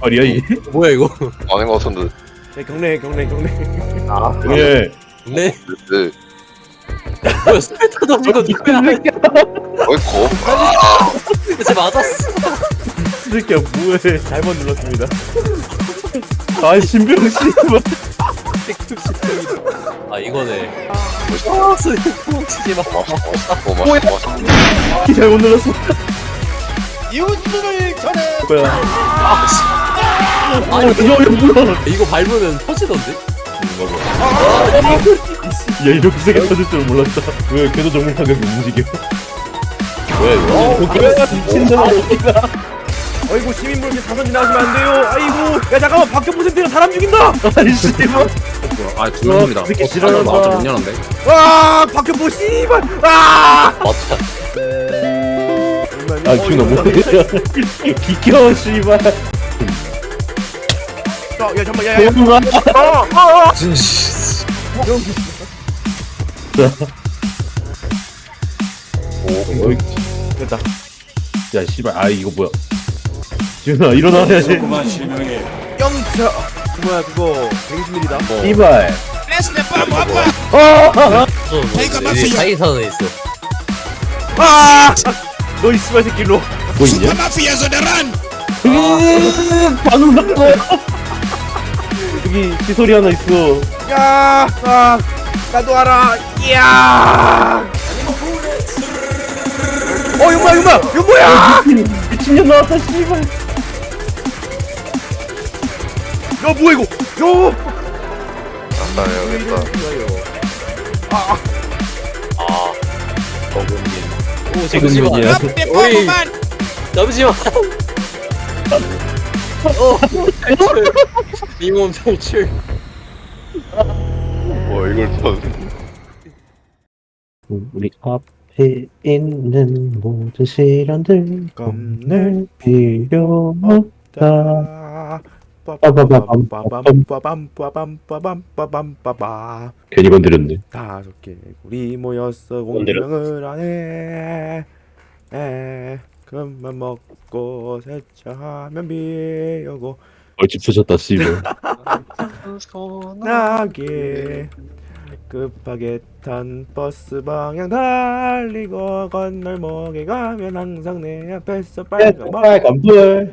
아리야 이. 뭐야 이거? 아닌 것 같은데. 네, 경례 경례 경례 예. 네? 네. 뭐야 스페터 던진 거 누구야? 어이 겁. 쟤 맞았어. 새끼야 뭐해? 잘못 눌렀습니다 아 신병 씨. 아 이거네. 아 스페터 치지 마. 어. 키 잘못 눌렀어. 이웃들을 전해 뭐야? 아니 어, 이거 뭐야? 이거 밟으면 터지던데? 야 이렇게 세게 터질 줄 몰랐다. 왜 궤도 정밀 타격이 움직여? 왜? 어, 뭐야? 미친놈아 어디가? 어이구 시민분들 사선 지나가시면 안 돼요 아이고 야 잠깐만 박경 퍼센트가 사람 죽인다 아이씨 뭐? 아, 두 명입니다. 어, 새끼 어, 지랄한다. 나한테 못 열었는데. 와 박경 퍼 씨발 아 맞다. 아 준아 뭐야? 비켜 씨발. 야 잠깐만 야야 대문아. 진씨. 오, 어이. 됐다. 야 씨발 아 이거 뭐야? 준아 일어나야지. 영차 뭐야 그거 120mm다 씨발. 여기 사이선에 있어. 아 너 이 씨발 새끼 로 뭐 있냐? 으, 방금 났어. 여기 시소리 하나 있어. 야 아, 나도 알아 이야 어 이거 뭐야 미친 미친년 나왔다 씨발. 야 뭐야 이거 요안 나야겠다. 아. 어 오 지금이야. 잠시만. 오이. 잠시만. 어. 탈출. 이몸 탈출. 뭐 이걸 또. 우리 앞에 있는 모든 시련들 겁낼 필요 없다. 빠밤빠밤빠밤빠밤빠밤빠밤빠밤 괜히 건드렸네. 다섯 개구리 모였어 건드렸어. 공명을 안해 에 그만 먹고 세차하면 비오고 얼집 터졌다 씨발. 나게 급하게 탄 버스 방향 달리고 건널목에 가면 항상 내 앞에서 빨간 뭐 빨간 불.